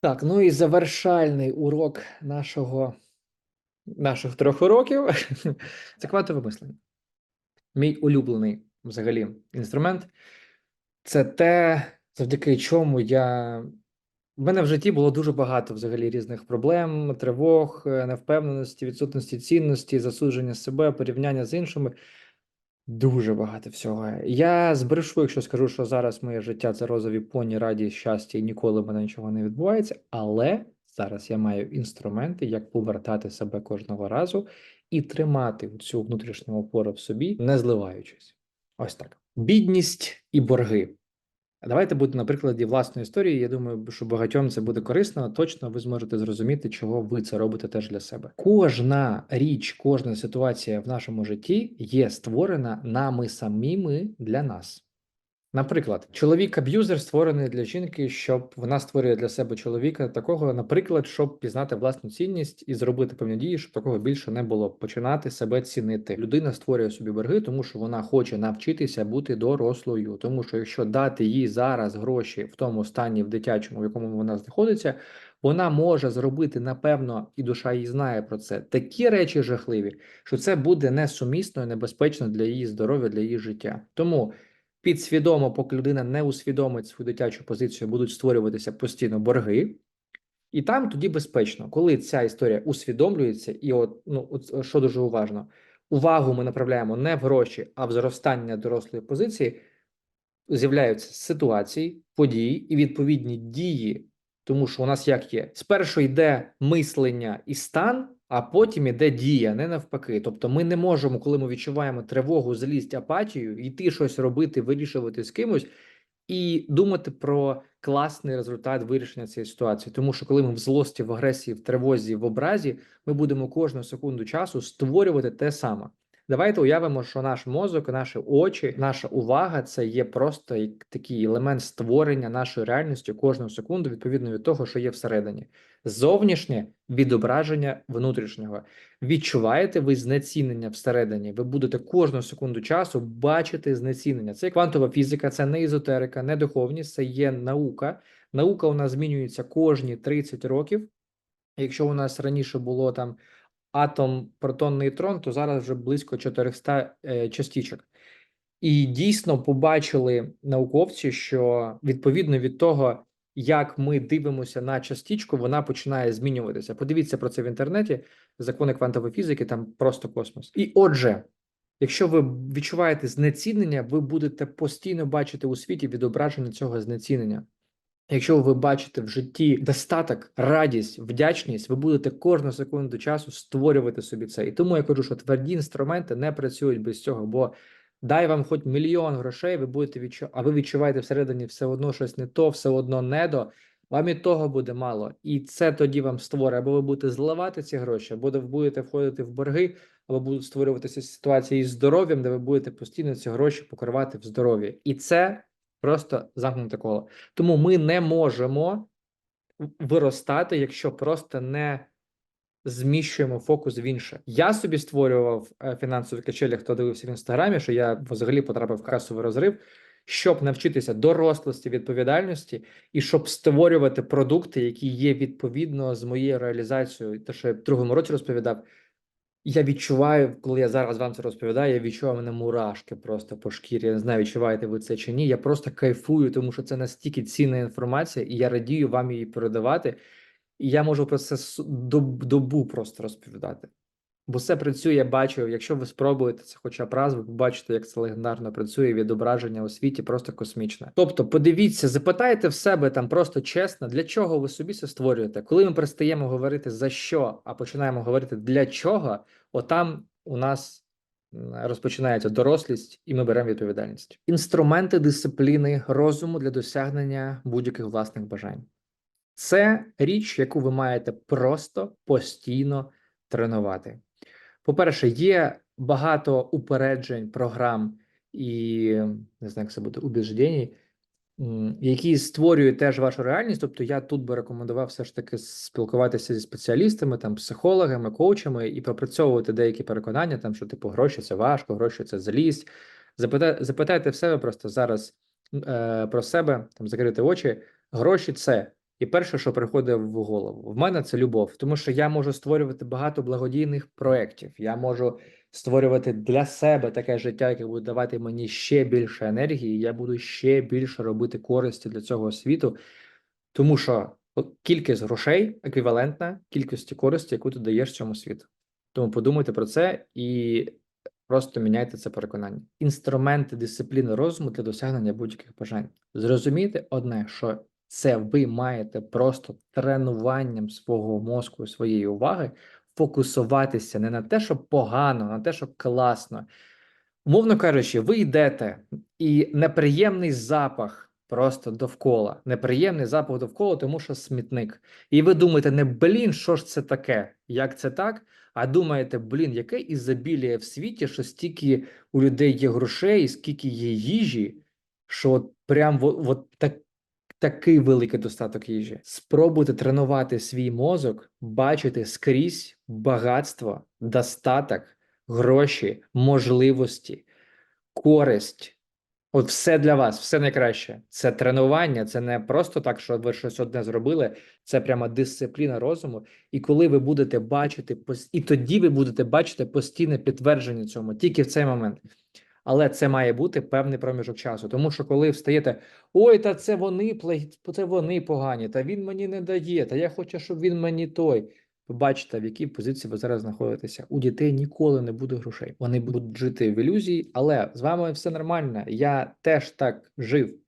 Так, ну і завершальний урок нашого, наших трьох уроків це квантове мислення. Мій улюблений взагалі інструмент. Це те, завдяки чому я. В мене в житті було дуже багато взагалі різних проблем, тривог, невпевненості, відсутності цінності, засудження себе, порівняння з іншими. Дуже багато всього. Я збрешу, якщо скажу, що зараз моє життя це розові поні, радість, щастя, і ніколи мене нічого не відбувається. Але зараз я маю інструменти, як повертати себе кожного разу і тримати цю внутрішню опору в собі, не зливаючись. Ось так. Бідність і борги. Давайте буде на прикладі власної історії. Я думаю, що багатьом це буде корисно. Точно ви зможете зрозуміти, чого ви це робите теж для себе. Кожна річ, кожна ситуація в нашому житті є створена нами самими для нас. Наприклад, чоловік-аб'юзер створений для жінки, щоб вона створює для себе чоловіка такого, наприклад, щоб пізнати власну цінність і зробити певні дії, щоб такого більше не було. Починати себе цінити. Людина створює собі борги, тому що вона хоче навчитися бути дорослою. Тому що якщо дати їй зараз гроші в тому стані в дитячому, в якому вона знаходиться, вона може зробити напевно, і душа її знає про це такі речі жахливі, що це буде несумісно і небезпечно для її здоров'я, для її життя. Тому підсвідомо, поки людина не усвідомить свою дитячу позицію, будуть створюватися постійно борги, і там тоді безпечно, коли ця історія усвідомлюється, і от ну от що дуже уважно, увагу ми направляємо не в гроші, а в зростання дорослої позиції. З'являються ситуації, події і відповідні дії, тому що у нас як є спершу йде мислення і стан, а потім іде дія, не навпаки. Тобто, ми не можемо, коли ми відчуваємо тривогу, злість, апатію, йти щось робити, вирішувати з кимось і думати про класний результат вирішення цієї ситуації. Тому що коли ми в злості, в агресії, в тривозі, в образі, ми будемо кожну секунду часу створювати те саме. Давайте уявимо, що наш мозок, наші очі, наша увага це є просто такий елемент створення нашої реальності кожну секунду, відповідно від того, що є всередині. Зовнішнє відображення внутрішнього. Відчуваєте ви знецінення всередині? Ви будете кожну секунду часу бачити знецінення. Це квантова фізика, це не езотерика, не духовність, це є наука. Наука у нас змінюється кожні 30 років. Якщо у нас раніше було там атом, протон, нейтрон, то зараз вже близько 400 е, частічок. І дійсно побачили науковці, що відповідно від того, як ми дивимося на частічку, вона починає змінюватися. Подивіться про це в інтернеті, закони квантової фізики, там просто космос. І отже, якщо ви відчуваєте знецінення, ви будете постійно бачити у світі відображення цього знецінення. Якщо ви бачите в житті достаток, радість, вдячність, ви будете кожну секунду часу створювати собі це. І тому я кажу, що тверді інструменти не працюють без цього, бо дай вам хоч мільйон грошей, ви будете відчувати, а ви відчуваєте всередині все одно щось не то, все одно не до. Вам і того буде мало, і це тоді вам створить, або ви будете зливати ці гроші, або ви будете входити в борги, або будуть створюватися ситуації з здоров'ям, де ви будете постійно ці гроші покривати в здоров'ї, і це Просто замкнуте коло. Тому ми не можемо виростати, якщо просто не зміщуємо фокус в інше. Я собі створював е, фінансові качелі, хто дивився в інстаграмі, що я взагалі потрапив в касовий розрив, щоб навчитися дорослості, відповідальності і щоб створювати продукти, які є відповідно з моєю реалізацією. Те, що я в другому році розповідав. Я відчуваю, коли я зараз вам це розповідаю, я відчуваю мене мурашки просто по шкірі. Я не знаю, відчуваєте ви це чи ні. Я просто кайфую, тому що це настільки цінна інформація, і я радію вам її передавати. І я можу про це добу просто розповідати. Бо все працює, я бачу. Якщо ви спробуєте це, хоча б раз, ви побачите, як це легендарно працює. Відображення у світі просто космічне. Тобто, подивіться, запитайте в себе там просто чесно, для чого ви собі це створюєте. Коли ми перестаємо говорити за що, а починаємо говорити для чого, отам у нас розпочинається дорослість, і ми беремо відповідальність. Інструменти дисципліни розуму для досягнення будь-яких власних бажань. Це річ, яку ви маєте просто постійно тренувати. По-перше, є багато упереджень, програм і не знаю, як це буде убіждень, які створюють теж вашу реальність. Тобто, я тут би рекомендував все ж таки спілкуватися зі спеціалістами, там психологами, коучами і пропрацьовувати деякі переконання, там що типу гроші це важко, гроші це злість. Запитайте, запитайте в себе просто зараз е, про себе, там закрити очі. Гроші це І перше, що приходить в голову, в мене це любов, тому що я можу створювати багато благодійних проєктів. Я можу створювати для себе таке життя, яке буде давати мені ще більше енергії. Я буду ще більше робити користі для цього світу, тому що кількість грошей еквівалентна кількості користі, яку ти даєш цьому світу. Тому подумайте про це і просто міняйте це переконання. Інструменти дисципліни розуму для досягнення будь-яких бажань. Зрозумійте одне, що це ви маєте просто тренуванням свого мозку, своєї уваги фокусуватися не на те, що погано, а на те, що класно. Умовно кажучи, ви йдете, і неприємний запах просто довкола. Неприємний запах довкола, тому що смітник. І ви думаєте, не блін, що ж це таке? Як це так? А думаєте, блін, яке ізобілія в світі, що стільки у людей є грошей, скільки є їжі, що от прям от, от так, такий великий достаток їжі. Спробуйте тренувати свій мозок, бачити скрізь багатство, достаток, гроші, можливості, користь. От все для вас, все найкраще. Це тренування, це не просто так, що ви щось одне зробили, це прямо дисципліна розуму. І коли ви будете бачити, і тоді ви будете бачити постійне підтвердження цьому, тільки в цей момент. Але це має бути певний проміжок часу. Тому що коли встаєте, ой, та це вони це вони погані, та він мені не дає, та я хочу, щоб він мені той. Побачите, в якій позиції ви зараз знаходитеся. У дітей ніколи не буде грошей. Вони будуть жити в ілюзії, але з вами все нормально. Я теж так жив.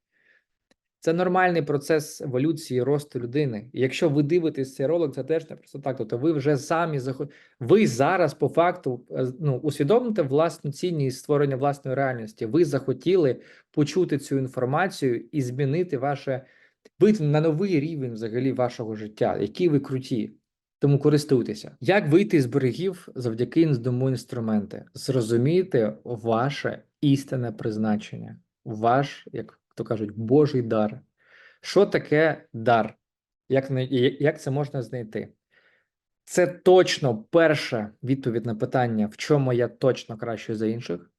Це нормальний процес еволюції росту людини. І якщо ви дивитесь цей ролик, це теж не просто так. Тобто ви вже самі заход... ви зараз по факту е, ну, усвідомите власну цінність створення власної реальності. Ви захотіли почути цю інформацію і змінити ваше вийти на новий рівень взагалі вашого життя, які ви круті. Тому користуйтеся. Як вийти з берегів завдяки дому інструменти? Зрозумійте ваше істинне призначення, ваш, як то кажуть, Божий дар. Що таке дар? Як, як це можна знайти? Це точно перша відповідь на питання, в чому я точно краще за інших,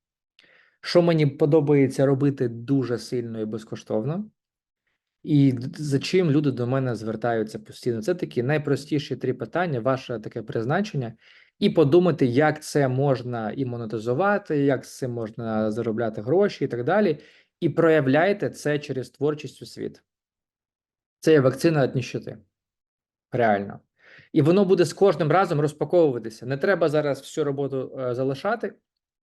що мені подобається робити дуже сильно і безкоштовно, і за чим люди до мене звертаються постійно. Це такі найпростіші три питання, ваше таке призначення, і подумати, як це можна і монетизувати, як з цим можна заробляти гроші і так далі. І проявляйте це через творчість у світ. Це є вакцина від ніщити. Реально. І воно буде з кожним разом розпаковуватися. Не треба зараз всю роботу е, залишати,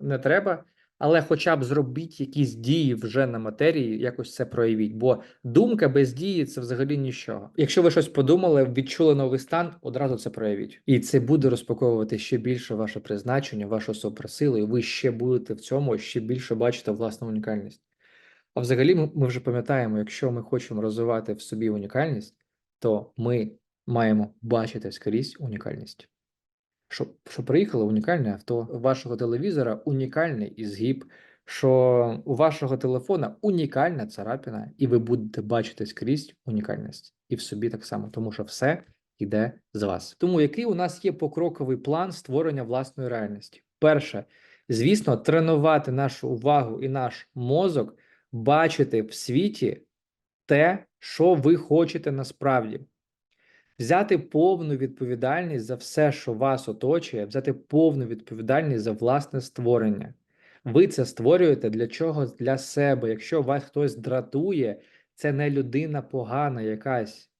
не треба, але хоча б зробіть якісь дії вже на матерії, якось це проявіть. Бо думка без дії це взагалі нічого. Якщо ви щось подумали, відчули новий стан, одразу це проявіть. І це буде розпаковувати ще більше ваше призначення, вашу суперсилу, і ви ще будете в цьому ще більше бачити власну унікальність. А взагалі, ми, вже пам'ятаємо, якщо ми хочемо розвивати в собі унікальність, то ми маємо бачити скрізь унікальність. Що, що приїхало унікальне авто, вашого телевізора унікальний ізгиб, що у вашого телефона унікальна царапина, і ви будете бачити скрізь унікальність. І в собі так само, тому що все йде з вас. Тому який у нас є покроковий план створення власної реальності? Перше, звісно, тренувати нашу увагу і наш мозок бачити в світі те, що ви хочете насправді. Взяти повну відповідальність за все, що вас оточує, взяти повну відповідальність за власне створення. Ви це створюєте для чого? для себе. Якщо вас хтось дратує, це не людина погана якась.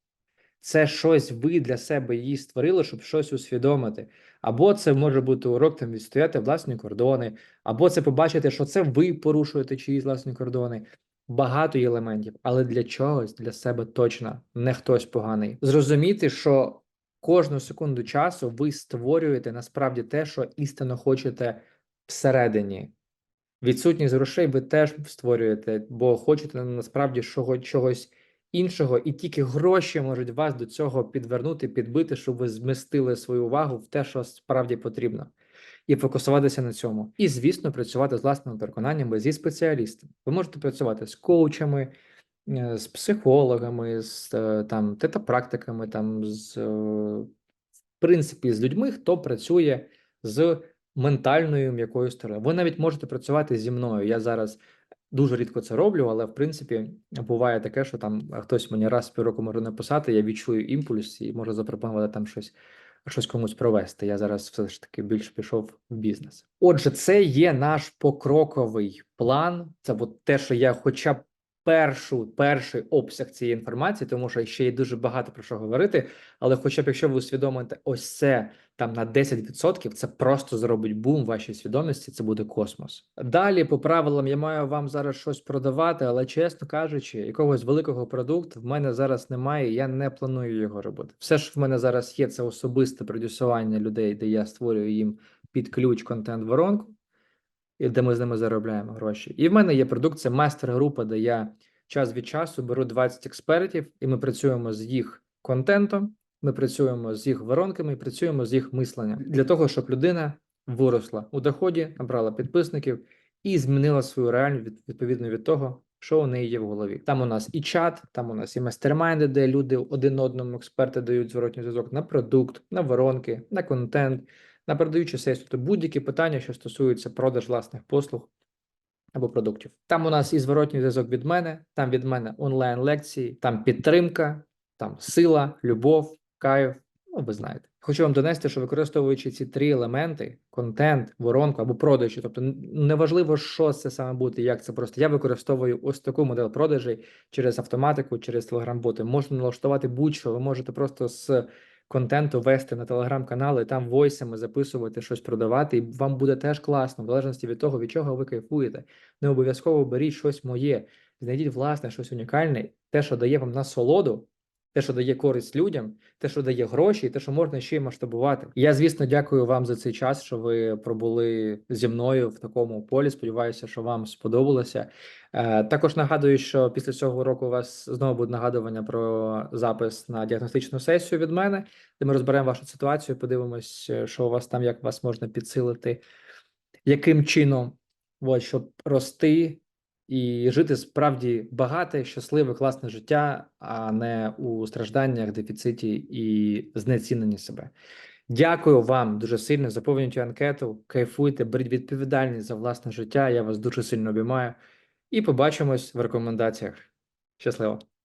Це щось ви для себе її створили, щоб щось усвідомити. Або це може бути урок там відстояти власні кордони, або це побачити, що це ви порушуєте чиїсь власні кордони. Багато є елементів, але для чогось для себе точно не хтось поганий. Зрозуміти, що кожну секунду часу ви створюєте насправді те, що істинно хочете всередині. Відсутність грошей ви теж створюєте, бо хочете насправді чого, чогось іншого, і тільки гроші можуть вас до цього підвернути, підбити, щоб ви змістили свою увагу в те, що справді потрібно, і фокусуватися на цьому. І, звісно, працювати з власними переконаннями зі спеціалістами. Ви можете працювати з коучами, е, з психологами, з е, там тета-практиками, там з е, в принципі з людьми, хто працює з ментальною м'якою стороною. Ви навіть можете працювати зі мною. Я зараз дуже рідко це роблю, але в принципі буває таке, що там хтось мені раз півроку може написати, я відчую імпульс і можу запропонувати там щось, щось комусь провести. Я зараз все ж таки більше пішов в бізнес. Отже, це є наш покроковий план. Це от те, що я хоча б першу перший обсяг цієї інформації, тому що ще є дуже багато про що говорити. Але, хоча б якщо ви усвідомите ось це там на 10%, це просто зробить бум вашій свідомості. Це буде космос. Далі, по правилам, я маю вам зараз щось продавати, але чесно кажучи, якогось великого продукту в мене зараз немає. Я не планую його робити. Все, що в мене зараз є, це особисте продюсування людей, де я створюю їм під ключ контент воронку де ми з ними заробляємо гроші. І в мене є продукт, це майстер-група, де я час від часу беру 20 експертів, і ми працюємо з їх контентом, ми працюємо з їх воронками, і працюємо з їх мисленням для того, щоб людина виросла у доході, набрала підписників і змінила свою реальність від, відповідно від того. Що у неї є в голові? Там у нас і чат, там у нас і мастермайнди, де люди один одному експерти дають зворотній зв'язок на продукт, на воронки, на контент, на передаючу сесію, тобто будь-які питання, що стосуються продаж власних послуг або продуктів. Там у нас і зворотній зв'язок від мене, там від мене онлайн лекції, там підтримка, там сила, любов, кайф. Ну, ви знаєте. Хочу вам донести, що використовуючи ці три елементи: контент, воронку або продажі, тобто неважливо, що це саме буде, як це просто. Я використовую ось таку модель продажей через автоматику, через телеграм-боти. Можна налаштувати будь-що. Ви можете просто з контенту вести на телеграм-канали, там войсами записувати, щось продавати, і вам буде теж класно, в залежності від того, від чого ви кайфуєте. Не обов'язково беріть щось моє, знайдіть власне щось унікальне, те, що дає вам насолоду, те, що дає користь людям, те, що дає гроші, і те, що можна ще й масштабувати. Я, звісно, дякую вам за цей час, що ви пробули зі мною в такому полі. Сподіваюся, що вам сподобалося. Е, Також нагадую, що після цього року у вас знову буде нагадування про запис на діагностичну сесію від мене, де ми розберемо вашу ситуацію, подивимось, що у вас там, як вас можна підсилити, яким чином, от, щоб рости і жити справді багате, щасливе, класне життя, а не у стражданнях, дефіциті і знеціненні себе. Дякую вам дуже сильно. Заповнюйте анкету, кайфуйте, беріть відповідальність за власне життя. Я вас дуже сильно обіймаю. І побачимось в рекомендаціях. Щасливо!